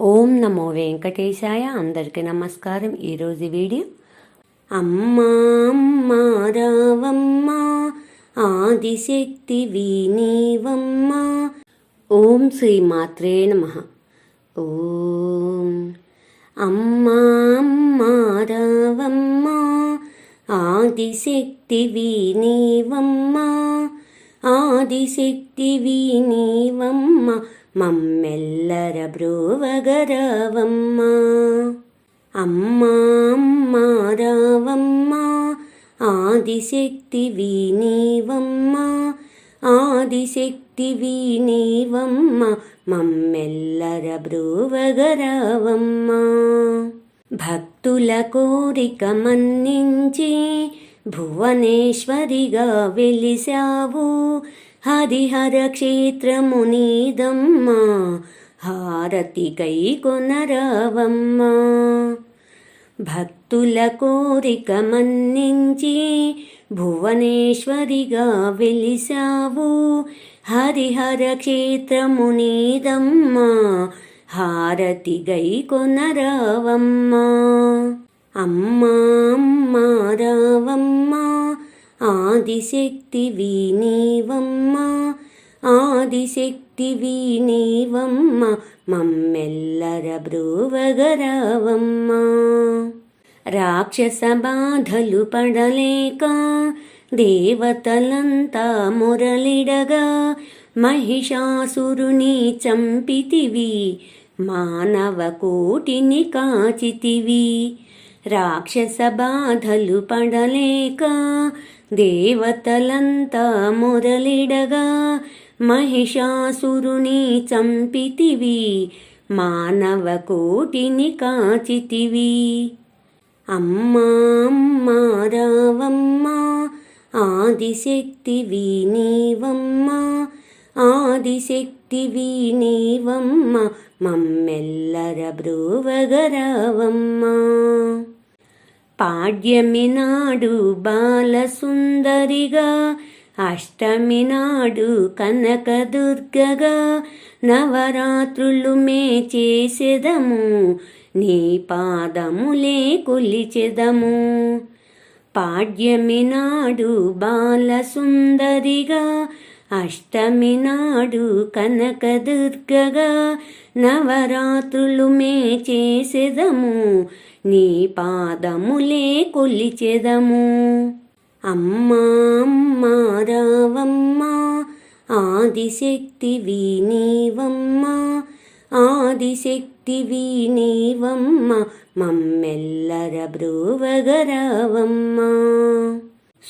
ఓం నమో వెంకటేశాయ. అందరికీ నమస్కారం. ఈరోజు వీడియో అమ్మా అమ్మా రావమ్మ ఆదిశక్తి వినీవమ్మ. ఓం శ్రీ మాత్రే నమ. ఓం అమ్మా అమ్మా రావమ్మ ఆదిశక్తి వినీవమ్మ. ఆదిశక్తివి నీవమ్మ మమ్మెల్లర బ్రోవగరవమ్మ. అమ్మా అమ్మా రావమ్మ ఆదిశక్తివి నీవమ్మ ఆదిశక్తి నీవమ్మ మమ్మెల్లర బ్రోవగరవమ్మ. భక్తుల కోరిక మన్నించి భువనేశ్వరిగా వెలిశావు. హరిహర క్షేత్రమునీదమ్మా హారతి కై భక్తుల కోరిక మన్నించి భువనేశ్వరిగా వెలిశావు. హరిహర క్షేత్రమునీదమ్మా హారతి గై అమ్మా అమ్మా రావమ్మ ఆదిశక్తి నీవమ్మ ఆదిశక్తి నీవమ్మ మమ్మెల్లర బ్రోవగరావమ్మ. రాక్షస బాధలు పడలేక దేవతలంతా మురళిడగా మహిషాసురుని చంపితివి మానవ కోటిని కాచితివి. రాక్షస బాధలు పడలేక దేవతలంతా మొదలిడగా మహిషాసురుని చంపితివి మానవ కోటిని కాచితివి. అమ్మా అమ్మా రావమ్మా ఆదిశక్తి నీవమ్మ ఆదిశక్తి నీవమ్మ మమ్మెల్లర బ్రోవగరావమ్మ. పాడ్యమి నాడు బాలసుందరిగా అష్టమి నాడు కనకదుర్గగా నవరాత్రులు మే చేసెదము నీ పాదములే కొలిచెదము. పాడ్యమి నాడు బాలసుందరిగా అష్టమి నాడు కనకదుర్గగా నవరాత్రులు మే చేసెదము. నీ పాదములే కొలిచెదము. అమ్మా అమ్మా రావమ్మా ఆదిశక్తి నీవమ్మా ఆదిశక్తి నీవమ్మ మమ్మెల్లర బ్రోవగరావమ్మ.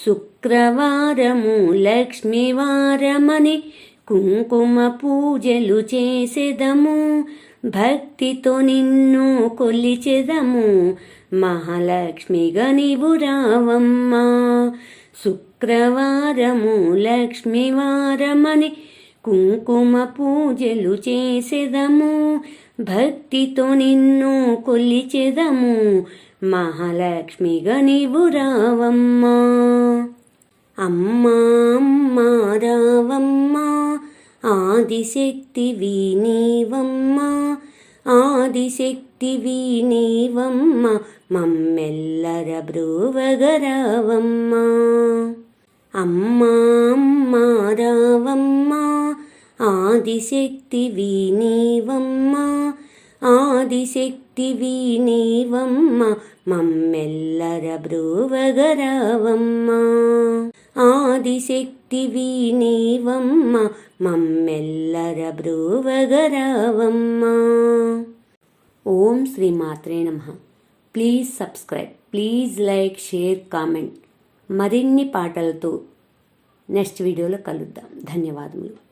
శుక్రవారము లక్ష్మీవారమని కుంకుమ పూజలు చేసెదము భక్తితో నిన్ను కొలిచెదము మహాలక్ష్మిగా నీవు రావమ్మా. శుక్రవారము లక్ష్మీవారమని కుంకుమ పూజలు చేసెదము భక్తితో నిన్ను కొలిచెదము మహాలక్ష్మిగా నీవు రావమ్మా. అమ్మా అమ్మా రావమ్మ ఆదిశక్తి నీవమ్మ ఆదిశక్తి నీవమ్మ మమ్మెల్లర బ్రోవగరావమ్మ. అమ్మా అమ్మా రావమ్మ ఆదిశక్తి నీవమ్మ ఆదిశక్తి నీవమ్మ మమ్మెల్లర బ్రోవగరావమ్మ. ఆదిశక్తి నీవమ్మ మమ్మెల్లర బ్రూవగరావమ్మ. ఓం శ్రీ మాత్రే నమ. Please subscribe please like share comment. మరిన్ని పాటలతో నెక్స్ట్ వీడియోలో కలుద్దాం. ధన్యవాదములు.